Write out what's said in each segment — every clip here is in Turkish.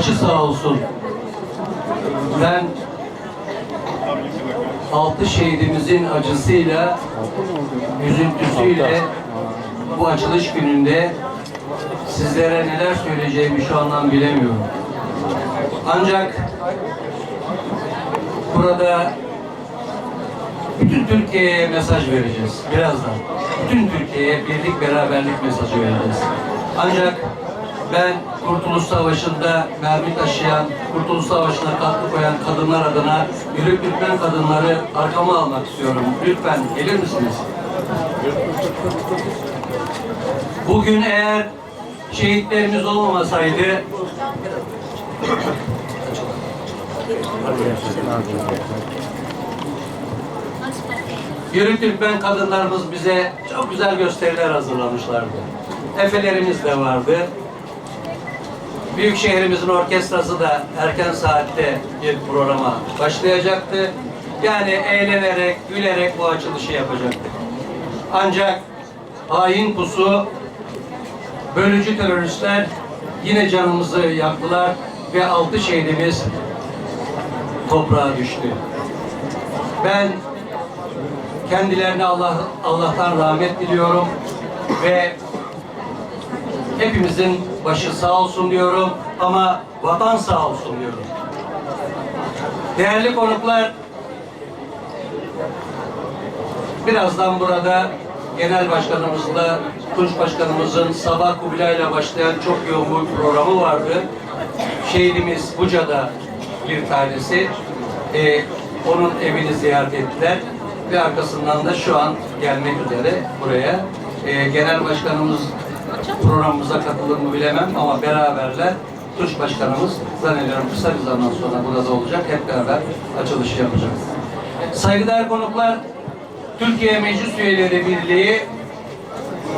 Başı sağ olsun. Ben altı şehidimizin acısıyla, üzüntüsüyle bu açılış gününde sizlere neler söyleyeceğimi şu andan bilemiyorum. Ancak burada bütün Türkiye'ye mesaj vereceğiz birazdan. Bütün Türkiye'ye birlik beraberlik mesajı vereceğiz. Ancak ben Kurtuluş Savaşı'nda mermi taşıyan, Kurtuluş Savaşı'na katkı koyan kadınlar adına Yürük Türkmen kadınları arkama almak istiyorum. Lütfen gelir misiniz? Bugün eğer şehitlerimiz olmamasaydı Yürük Türkmen kadınlarımız bize çok güzel gösteriler hazırlamışlardı. Efelerimiz de vardı. Büyük şehrimizin orkestrası da erken saatte bir programa başlayacaktı. Yani eğlenerek, gülerek bu açılışı yapacaktık. Ancak hain pusu, bölücü teröristler yine canımızı yaktılar ve altı şehidimiz toprağa düştü. Ben kendilerine Allah Allah'tan rahmet diliyorum ve hepimizin başı sağ olsun diyorum ama vatan sağ olsun diyorum. Değerli konuklar, birazdan burada Genel Başkanımızla Tunç Başkanımızın Sabah Kubilay'la başlayan çok yoğun bir programı vardı. Şehidimiz Buca'da bir tanesi. Ee, onun evini ziyaret ettiler ve arkasından da şu an gelmek üzere buraya. Ee, Genel Başkanımız programımıza katılır mı bilemem ama beraberler Tunç Başkanımız zannediyorum kısa bir zaman sonra burada olacak. Hep beraber açılışı yapacağız. Saygıdeğer konuklar, Türkiye Meclis Üyeleri Birliği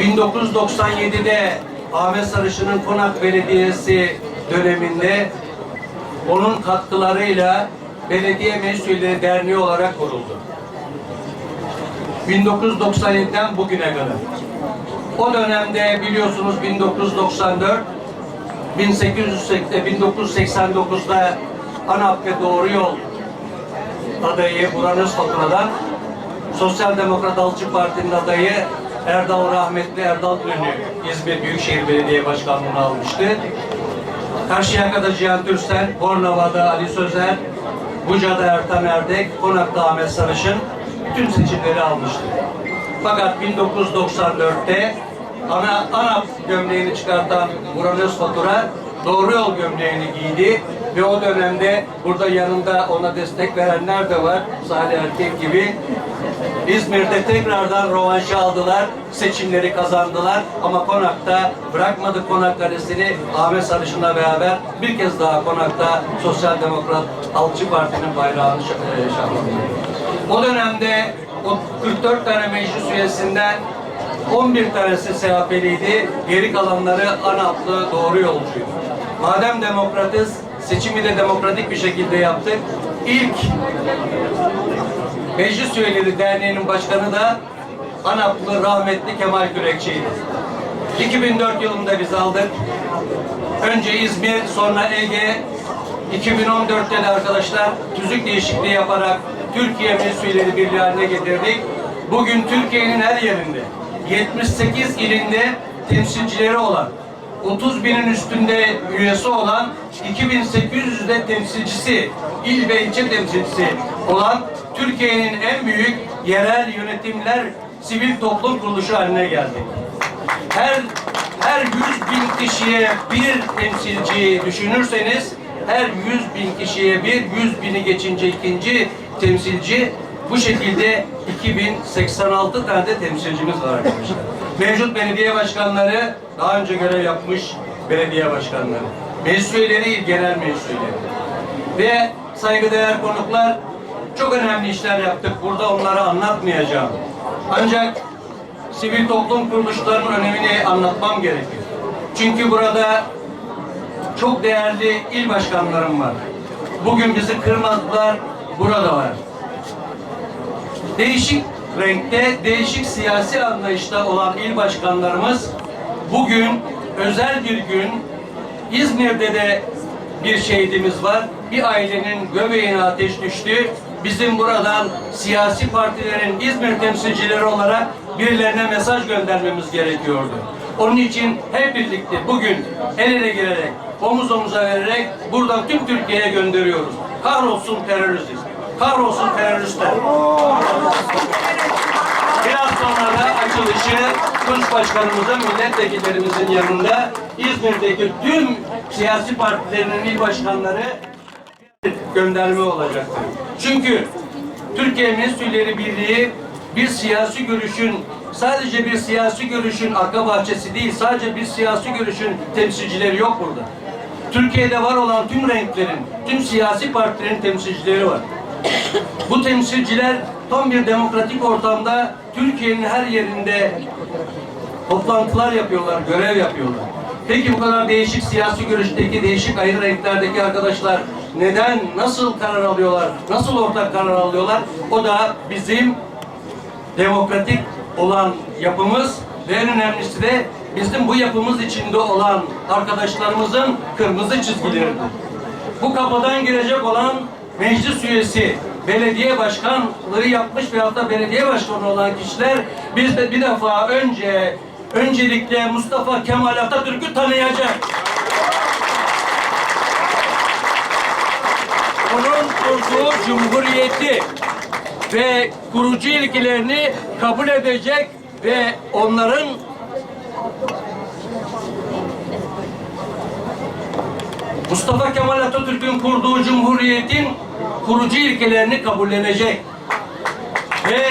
1997'de Ahmet Sarışın'ın Konak Belediyesi döneminde onun katkılarıyla Belediye Meclis Üyeleri Derneği olarak kuruldu. 1997'den bugüne kadar. O dönemde biliyorsunuz 1994 1989'da ANAP ve Doğru Yol adayı Buran Özfatura'dan Sosyal Demokrat Halkçı Parti'nin adayı Erdal Rahmetli Erdal Ünlü İzmir Büyükşehir Belediye Başkanlığı'nı almıştı. Karşıyaka'da Cihan Türsel, Bornova'da Ali Sözer, Buca'da Ertan Erdek, Konak'ta Ahmet Sarışın bütün seçimleri almıştı. Fakat 1994'te ana, ANAP gömleğini çıkartan Buran Özfatura doğru yol gömleğini giydi ve o dönemde burada yanında ona destek verenler de var. Salih Erkek gibi. İzmir'de tekrardan rovanşı aldılar, seçimleri kazandılar ama Konak'ta bırakmadı Konak Kalesi'ni Ahmet Sarışın'la beraber bir kez daha Konak'ta Sosyal Demokrat Halkçı Parti'nin bayrağını ş- e. O dönemde o 44 tane meclis üyesinden 11 tanesi SHP'liydi, geri kalanları ANAP'lı doğru yolcuydu. Madem demokratız, seçimi de demokratik bir şekilde yaptık. İlk Meclis Üyeleri Derneği'nin başkanı da ANAP'lı rahmetli Kemal Kürekçi'ydi. 2004 yılında biz aldık. Önce İzmir, sonra Ege. 2014'te de arkadaşlar tüzük değişikliği yaparak Türkiye Meclis Üyeleri Birliği haline getirdik. Bugün Türkiye'nin her yerinde 78 ilinde temsilcileri olan 30 binin üstünde üyesi olan 2800 de temsilcisi, il ve ilçe temsilcisi olan Türkiye'nin en büyük yerel yönetimler sivil toplum kuruluşu haline geldik. Her her 100 bin kişiye bir temsilciyi düşünürseniz her 100 bin kişiye bir, 100 bini geçince ikinci temsilci bu şekilde 2086 tane de temsilcimiz var arkadaşlar. Mevcut belediye başkanları daha önce görev yapmış belediye başkanları. Meclis üyeleri, genel meclis. Ve saygıdeğer konuklar çok önemli işler yaptık. Burada onları anlatmayacağım. Ancak sivil toplum kuruluşlarının önemini anlatmam gerekiyor. Çünkü burada çok değerli il başkanlarım var. Bugün bizi kırmadılar, burada var. Değişik renkte, değişik siyasi anlayışta olan il başkanlarımız bugün özel bir gün İzmir'de de bir şehidimiz var. Bir ailenin göbeğine ateş düştü. Bizim buradan siyasi partilerin İzmir temsilcileri olarak birilerine mesaj göndermemiz gerekiyordu. Onun için hep birlikte bugün el ele gelerek, omuz omuza vererek buradan tüm Türkiye'ye gönderiyoruz. Kahrolsun terörizm. Kahrolsun teröristler. Biraz sonra da açılışı Tunç Başkanımıza, milletvekillerimizin yanında İzmir'deki tüm siyasi partilerinin il başkanları gönderme olacaktır. Çünkü Türkiye Mesulleri Birliği bir siyasi görüşün sadece bir siyasi görüşün arka bahçesi değil, sadece bir siyasi görüşün temsilcileri yok burada. Türkiye'de var olan tüm renklerin, tüm siyasi partilerin temsilcileri var. Bu temsilciler tam bir demokratik ortamda Türkiye'nin her yerinde toplantılar yapıyorlar, görev yapıyorlar. Peki bu kadar değişik siyasi görüşteki, değişik ayrı renklerdeki arkadaşlar neden, nasıl karar alıyorlar, nasıl ortak karar alıyorlar? O da bizim demokratik olan yapımız ve en önemlisi de bizim bu yapımız içinde olan arkadaşlarımızın kırmızı çizgileridir. Bu kapıdan girecek olan meclis üyesi, belediye başkanlığı yapmış veyahut da belediye başkanı olan kişiler biz de bir defa önce öncelikle Mustafa Kemal Atatürk'ü tanıyacak. Onun kurduğu cumhuriyeti ve kurucu ilkelerini kabul edecek ve onların Mustafa Kemal Atatürk'ün kurduğu cumhuriyetin kurucu ilkelerini kabullenecek ve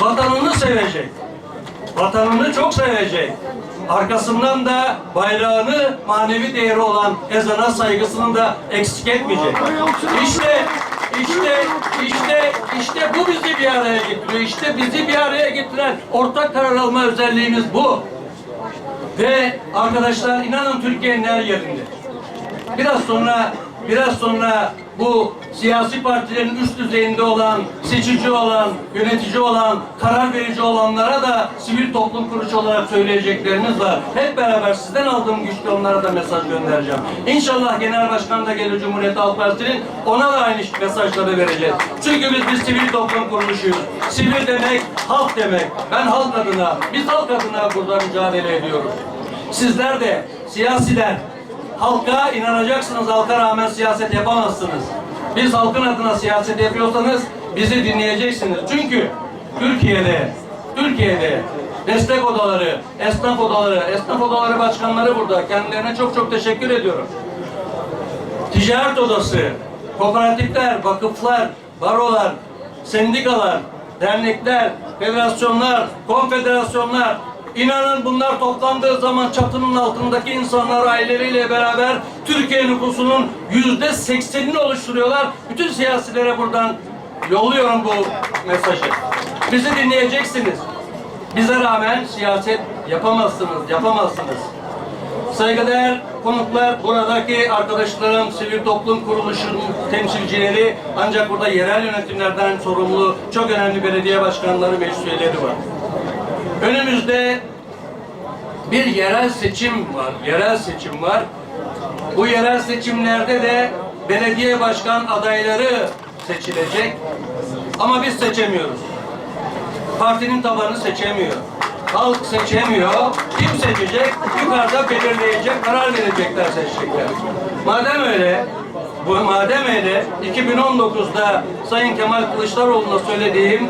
vatanını sevecek. Vatanını çok sevecek. Arkasından da bayrağını manevi değeri olan ezana saygısını da eksik etmeyecek. İşte işte işte işte bu bizi bir araya getiriyor. İşte bizi bir araya getiren ortak karar alma özelliğimiz bu. Ve arkadaşlar inanın Türkiye'nin her yerinde. Biraz sonra biraz sonra bu siyasi partilerin üst düzeyinde olan, seçici olan, yönetici olan, karar verici olanlara da sivil toplum kuruluşu olarak söyleyeceklerimiz var. Hep beraber sizden aldığım güçle onlara da mesaj göndereceğim. İnşallah Genel Başkan da gelir Cumhuriyet Halk Partisi'nin ona da aynı mesajları vereceğiz. Çünkü biz bir sivil toplum kuruluşuyuz. Sivil demek halk demek. Ben halk adına, biz halk adına burada mücadele ediyoruz. Sizler de siyasiler halka inanacaksınız. Halka rağmen siyaset yapamazsınız. Biz halkın adına siyaset yapıyorsanız bizi dinleyeceksiniz. Çünkü Türkiye'de Türkiye'de destek odaları, esnaf odaları, esnaf odaları başkanları burada. Kendilerine çok çok teşekkür ediyorum. Ticaret odası, kooperatifler, vakıflar, barolar, sendikalar, dernekler, federasyonlar, konfederasyonlar, İnanın bunlar toplandığı zaman çatının altındaki insanlar aileleriyle beraber Türkiye nüfusunun yüzde seksenini oluşturuyorlar. Bütün siyasilere buradan yolluyorum bu mesajı. Bizi dinleyeceksiniz. Bize rağmen siyaset yapamazsınız, yapamazsınız. Saygıdeğer konuklar, buradaki arkadaşlarım, sivil toplum kuruluşunun temsilcileri, ancak burada yerel yönetimlerden sorumlu çok önemli belediye başkanları, meclis üyeleri var. Önümüzde bir yerel seçim var, yerel seçim var. Bu yerel seçimlerde de belediye başkan adayları seçilecek. Ama biz seçemiyoruz. Partinin tabanı seçemiyor. Halk seçemiyor. Kim seçecek? Yukarıda belirleyecek, karar verecekler seçecekler. Madem öyle, bu madem öyle 2019'da Sayın Kemal Kılıçdaroğlu'na söylediğim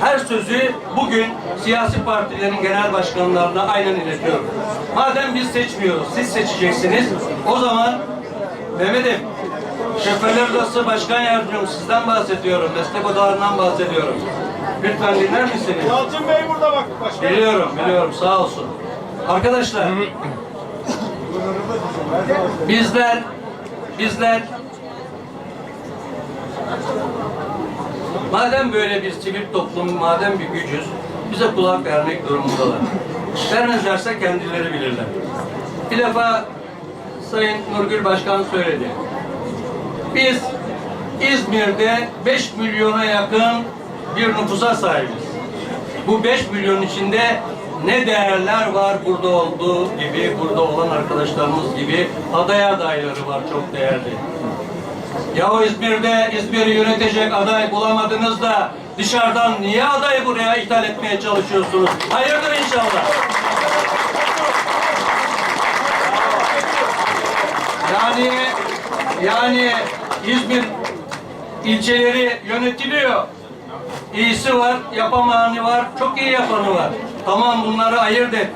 her sözü bugün siyasi partilerin genel başkanlarına aynen iletiyorum. Madem biz seçmiyoruz, siz seçeceksiniz. O zaman Mehmet'im, Şoförler Odası Başkan Yardımcım sizden bahsediyorum, meslek odalarından bahsediyorum. Lütfen dinler misiniz? Yalçın Bey burada bak başkanım. Biliyorum, biliyorum. Sağ olsun. Arkadaşlar, bizler, bizler madem böyle bir sivil toplum, madem bir gücüz, bize kulak vermek durumundalar. Vermezlerse kendileri bilirler. Bir defa Sayın Nurgül Başkan söyledi. Biz İzmir'de 5 milyona yakın bir nüfusa sahibiz. Bu 5 milyon içinde ne değerler var burada olduğu gibi, burada olan arkadaşlarımız gibi aday adayları var çok değerli. Ya o İzmir'de İzmir'i yönetecek aday bulamadınız da dışarıdan niye adayı buraya ithal etmeye çalışıyorsunuz? Hayırdır inşallah. Yani yani İzmir ilçeleri yönetiliyor. İyisi var, yapamayanı var, çok iyi yapanı var. Tamam bunları ayırt et.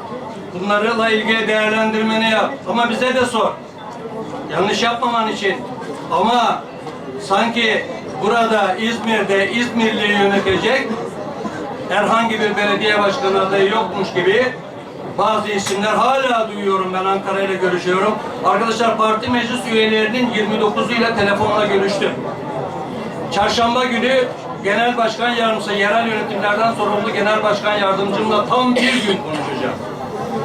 Bunlarla ilgili değerlendirmeni yap. Ama bize de sor. Yanlış yapmaman için. Ama sanki burada İzmir'de İzmirli'yi yönetecek herhangi bir belediye başkanı adayı yokmuş gibi bazı isimler hala duyuyorum ben Ankara ile görüşüyorum. Arkadaşlar parti meclis üyelerinin 29'u ile telefonla görüştüm. Çarşamba günü Genel Başkan Yardımcısı, yerel yönetimlerden sorumlu Genel Başkan Yardımcımla tam bir gün konuşacağım.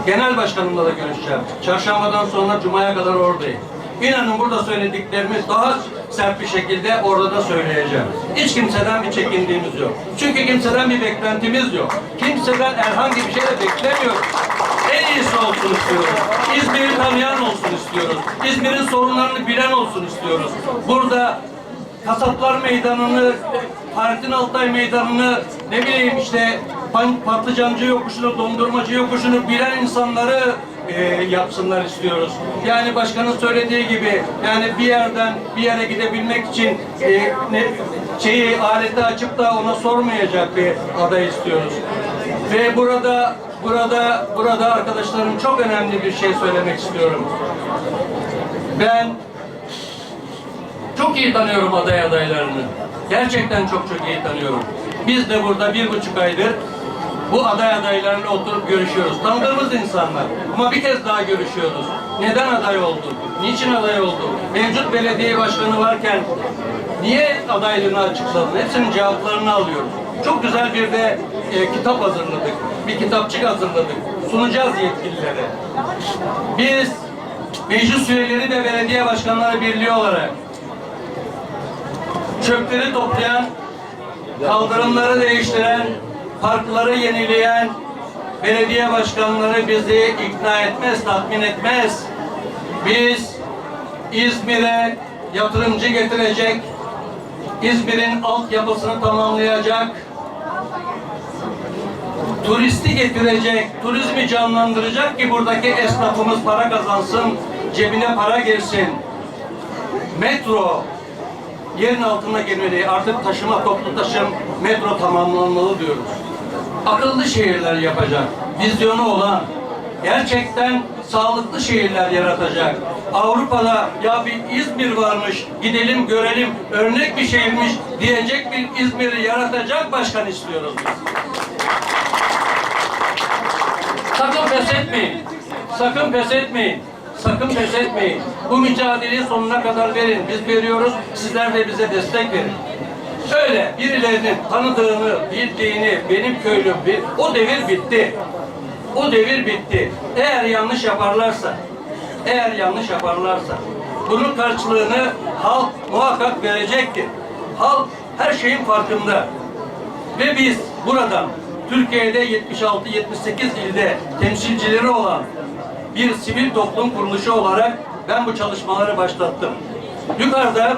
Genel Başkanımla da görüşeceğim. Çarşambadan sonra Cuma'ya kadar oradayım. İnanın burada söylediklerimi daha sert bir şekilde orada da söyleyeceğim. Hiç kimseden bir çekindiğimiz yok. Çünkü kimseden bir beklentimiz yok. Kimseden herhangi bir şey de beklemiyoruz. En iyisi olsun istiyoruz. İzmir'i tanıyan olsun istiyoruz. İzmir'in sorunlarını bilen olsun istiyoruz. Burada Kasaplar Meydanı'nı, Fahrettin Altay Meydanı'nı, ne bileyim işte patlıcancı yokuşunu, dondurmacı yokuşunu bilen insanları e, yapsınlar istiyoruz. Yani başkanın söylediği gibi yani bir yerden bir yere gidebilmek için e, ne, şeyi aleti açıp da ona sormayacak bir aday istiyoruz. Ve burada burada burada arkadaşlarım çok önemli bir şey söylemek istiyorum. Ben çok iyi tanıyorum aday adaylarını. Gerçekten çok çok iyi tanıyorum. Biz de burada bir buçuk aydır bu aday adaylarıyla oturup görüşüyoruz. Tanıdığımız insanlar. Ama bir kez daha görüşüyoruz. Neden aday oldu? Niçin aday oldu? Mevcut belediye başkanı varken niye adaylığını açıkladın? Hepsinin cevaplarını alıyoruz. Çok güzel bir de e, kitap hazırladık. Bir kitapçık hazırladık. Sunacağız yetkililere. Biz meclis üyeleri ve belediye başkanları birliği olarak çöpleri toplayan, kaldırımları değiştiren, parkları yenileyen belediye başkanları bizi ikna etmez, tatmin etmez. Biz İzmir'e yatırımcı getirecek, İzmir'in altyapısını tamamlayacak, turisti getirecek, turizmi canlandıracak ki buradaki esnafımız para kazansın, cebine para girsin. Metro, yerin altına girmeli. Artık taşıma, toplu taşım, metro tamamlanmalı diyoruz. Akıllı şehirler yapacak. Vizyonu olan, gerçekten sağlıklı şehirler yaratacak. Avrupa'da ya bir İzmir varmış, gidelim görelim, örnek bir şehirmiş diyecek bir İzmir'i yaratacak başkan istiyoruz biz. Sakın pes etmeyin. Sakın pes etmeyin. Sakın pes etmeyin. Bu mücadeleyi sonuna kadar verin. Biz veriyoruz. Sizler de bize destek verin. Öyle birilerinin tanıdığını, bildiğini, benim köylüm, bir, o devir bitti. O devir bitti. Eğer yanlış yaparlarsa, eğer yanlış yaparlarsa, bunun karşılığını halk muhakkak verecektir. Halk her şeyin farkında. Ve biz buradan Türkiye'de 76-78 ilde temsilcileri olan bir sivil toplum kuruluşu olarak ben bu çalışmaları başlattım. Yukarıda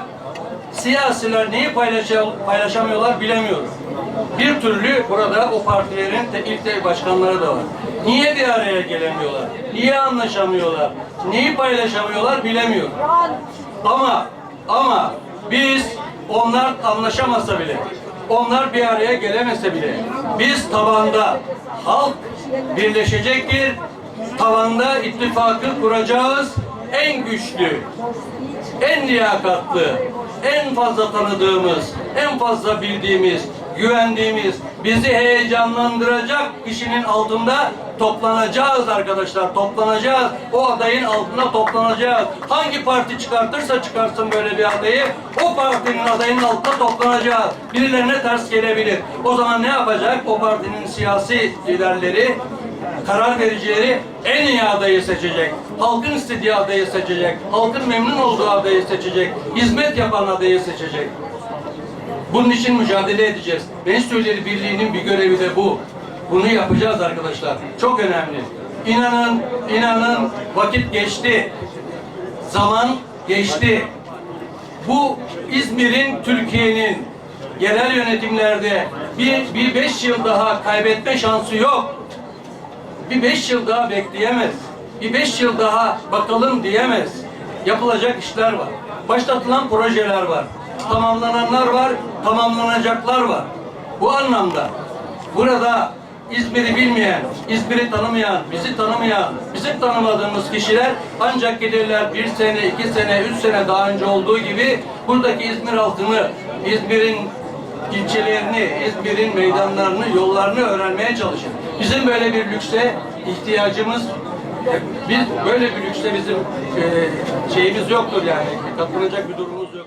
siyasiler neyi paylaşa- paylaşamıyorlar bilemiyorum. Bir türlü burada o partilerin de ilk başkanları da var. Niye bir araya gelemiyorlar? Niye anlaşamıyorlar? Neyi paylaşamıyorlar bilemiyorum. Ama ama biz onlar anlaşamasa bile, onlar bir araya gelemese bile biz tabanda halk birleşecektir. Tavanda ittifakı kuracağız. En güçlü, en liyakatlı, en fazla tanıdığımız, en fazla bildiğimiz, güvendiğimiz, bizi heyecanlandıracak kişinin altında toplanacağız arkadaşlar. Toplanacağız. O adayın altında toplanacağız. Hangi parti çıkartırsa çıkarsın böyle bir adayı, o partinin adayının altında toplanacağız. Birilerine ters gelebilir. O zaman ne yapacak? O partinin siyasi liderleri karar vericileri en iyi adayı seçecek. Halkın istediği adayı seçecek. Halkın memnun olduğu adayı seçecek. Hizmet yapan adayı seçecek. Bunun için mücadele edeceğiz. Meclis Birliği'nin bir görevi de bu. Bunu yapacağız arkadaşlar. Çok önemli. İnanın, inanın vakit geçti. Zaman geçti. Bu İzmir'in, Türkiye'nin yerel yönetimlerde bir, bir beş yıl daha kaybetme şansı yok. Bir beş yıl daha bekleyemez. Bir beş yıl daha bakalım diyemez. Yapılacak işler var. Başlatılan projeler var. Tamamlananlar var, tamamlanacaklar var. Bu anlamda burada İzmir'i bilmeyen, İzmir'i tanımayan, bizi tanımayan, bizim tanımadığımız kişiler ancak gelirler bir sene, iki sene, üç sene daha önce olduğu gibi buradaki İzmir halkını, İzmir'in ilçelerini, İzmir'in meydanlarını, yollarını öğrenmeye çalışın. Bizim böyle bir lükse ihtiyacımız, biz böyle bir lükse bizim e, şeyimiz yoktur yani. Katlanacak bir durumumuz yok.